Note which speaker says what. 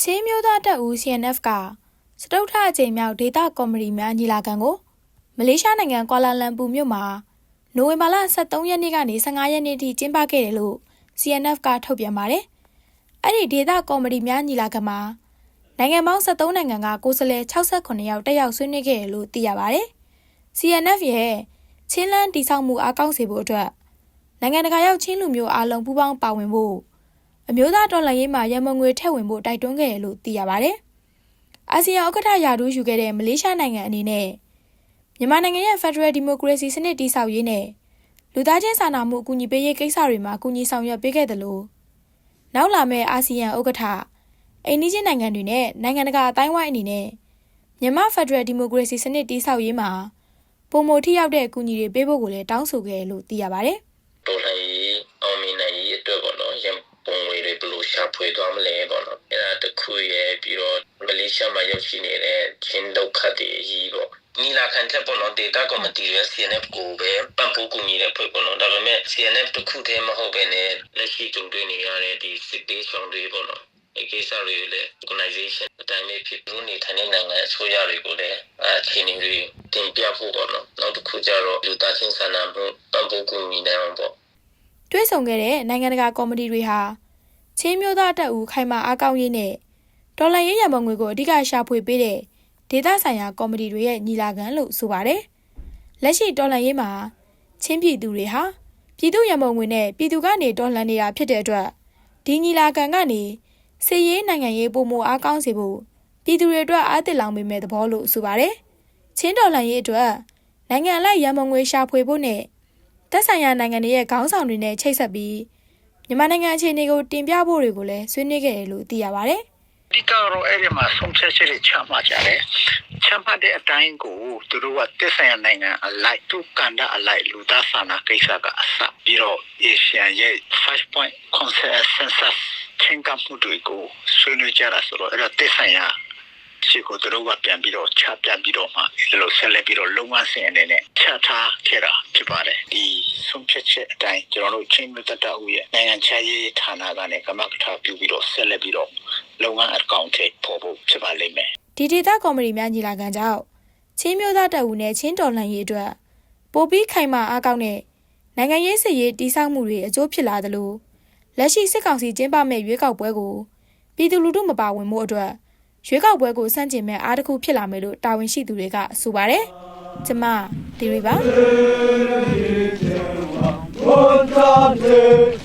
Speaker 1: ချင်းမျိုးသားတပ်ဦး CNF ကစတုထအကြိမ်မြောက်ဒေတာကော်မတီများညီလာခံကိုမလေးရှားနိုင်ငံကွာလာလမ်ပူမြို့မှာနိုဝင်ဘာလ23ရက်နေ့ကနေ15ရက်နေ့ထိကျင်းပခဲ့တယ်လို့ CNF ကထုတ်ပြန်ပါတယ်။အဲ့ဒီဒေတာကော်မတီများညီလာခံမှာနိုင်ငံပေါင်း73နိုင်ငံကကိုယ်စားလှယ်68ယောက်တက်ရောက်ဆွေးနွေးခဲ့တယ်လို့သိရပါတယ်။ CNF ရဲ့ချင်းလန်းတိဆောက်မှုအားကောင်းစေဖို့အတွက်နိုင်ငံတကာရောက်ချင်းလူမျိုးအားလုံးပူးပေါင်းပါဝင်ဖို့ အမျိုးသားတော်လှန်ရေးမှာရမန်ငွေထည့်ဝင်ဖို့တိုက်တွန်းခဲ့တယ်လို့သိရပါဗျ။အာဆီယံဥက္ကဋ္ဌရာထူးယူခဲ့တဲ့မလေးရှားနိုင်ငံအနေနဲ့မြန်မာနိုင်ငံရဲ့ Federal Democracy စနစ်တည်ဆောက်ရေးနဲ့လူသားချင်းစာနာမှုအကူအညီပေးရေးကိစ္စတွေမှာကူညီဆောင်ရွက်ပေးခဲ့တယ်လို့နောက်လာမယ့်အာဆီယံဥက္ကဋ္ဌအိန္ဒိချင်းနိုင်ငံတွေနဲ့နိုင်ငံတကာအတိုင်းဝိုင်းအနေနဲ့မြန်မာ Federal Democracy စနစ်တည်ဆောက်ရေးမှာပုံမထိရောက်တဲ့အကူအညီတွေပေးဖို့ကိုလည်းတောင်းဆိုခဲ့တယ်လို့သိရပါဗျ။
Speaker 2: တော်လှန်ရေး ရှာဖွေသွားမလဲပေါ့နော်အဲ့ဒါတစ်ခုရဲ့ပြီးတော့မလေးရှားမှာရောက်ရှိနေတဲ့ချင်းဒုက္ခတွေအကြီးပေါ့ညီလာခံချက်ပေါ့နော် data committee ရဲ့ CNF ကိုပဲပံ့ပိုးကူညီတဲ့ဖွဲ့ပေါ့နော်ဒါပေမဲ့ CNF တစ်ခုတည်းမဟုတ်ဘဲနဲ့လက်ရှိကြုံတွေ့နေရတဲ့ဒီစစ်ပေးဆောင်တွေပေါ့နော်ဒီကိစ္စတွေလည်း organization အတိုင်းပဲဖြစ်လို့နေထိုင်တဲ့နိုင်ငံအစိုးရတွေကိုလည်းအခြေအနေတွေတင်ပြဖို့ပေါ့နော်နောက်တစ်ခုကျတော့လူသားချင်းစာနာမှုပံ့ပိုးကူညီနိုင်အောင်ပေါ့
Speaker 1: တွဲဆောင်ခဲ့တဲ့နိုင်ငံတကာကော်မတီတွေဟာ ချင်းမျိုးသားတပ်ဦးခိုင်မာအားကောင်းရေးနဲ့ဒေါ်လာရေးရမငွေကိုအဓိကရှာဖွေပေးတဲ့ဒေသဆိုင်ရာကော်မတီတွေရဲ့ညီလာခံလို့ဆိုပါတယ်။လက်ရှိဒေါ်လာရေးမှာချင်းပြည်သူတွေဟာပြည်သူရမငွေနဲ့ပြည်သူကနေဒေါ်လာနေတာဖြစ်တဲ့အတွက်ဒီညီလာခံကနေစစ်ရေးနိုင်ငံရေးပုံမအားကောင်းစေဖို့ပြည်သူတွေအတွက်အားသစ်လောင်ပေးမဲ့သဘောလို့ဆိုပါတယ်။ချင်းဒေါ်လာရေးအတွက်နိုင်ငံအလိုက်ရမငွေရှာဖွေဖို့နဲ့သက်ဆိုင်ရာနိုင်ငံတွေရဲ့ခေါင်းဆောင်တွေနဲ့ချိတ်ဆက်ပြီး မြန်မာနိုင်ငံအခြေအနေကိုတင်ပြဖို့တွေကိုလည်းဆွေးနွေးခဲ့တယ်လို့သိရပါဗျ။
Speaker 3: အဓိကတော့အဲ့ဒီမှာဆုံးဖြတ်ချက်တွေချမှတ်ကြတယ်။ချမှတ်တဲ့အတိုင်းကိုသူတို့ကတက်ဆိုင်ရာနိုင်ငံအလိုက်သူကန္တာအလိုက်လူသားစာနာကိစ္စကအစပြီးတော့ Asian ရဲ့5 point consensus ချင်းကမှုတွေကိုဆွေးနွေးကြတာဆိုတော့အဲ့ဒါတက်ဆိုင်ရာ ရှိကိုသူတို့ကပြန်ပြီးတော့ချပြပြီးတော့မှအဲ့လိုဆက်လက်ပြီးတော့လုံငန်းစဉ်အနေနဲ့ချထားခဲ့တာဖြစ်ပါတယ်ဒီဆုံးဖြတ်ချက်အတိုင်းကျွန်တော်တို့ချင်းမြတ်တအူရဲ့နိုင်ငံခြားရေးဌာနကနေကမကထာပြုပြီးတော့ဆက်လက်ပြီးတော့လုပ်ငန်းအကောင့်ထိပေါ်ဖို့ဖြစ်ပါလိမ့်မယ်
Speaker 1: ဒီဒေသကော်မတီများညီလာခံကြောင့်ချင်းမျိုးသားတပ်ဦးနဲ့ချင်းတော်လှန်ရေးအတွက်ပိုပြီးခိုင်မာအားကောင်းတဲ့နိုင်ငံရေးစစ်ရေးတိစောက်မှုတွေအကျိုးဖြစ်လာသလိုလက်ရှိစစ်ကောင်စီကျင်းပမဲ့ရွေးကောက်ပွဲကိုပြည်သူလူထုမပါဝင်မှုအတွက် ရွေးကောက်ပွဲကိုစန့်ကျင်မဲ့အားတစ်ခုဖြစ်လာမယ်လို့တာဝန်ရှိသူတွေကဆိုပါတယ်။ကျမဒီရီပါ
Speaker 4: One, two,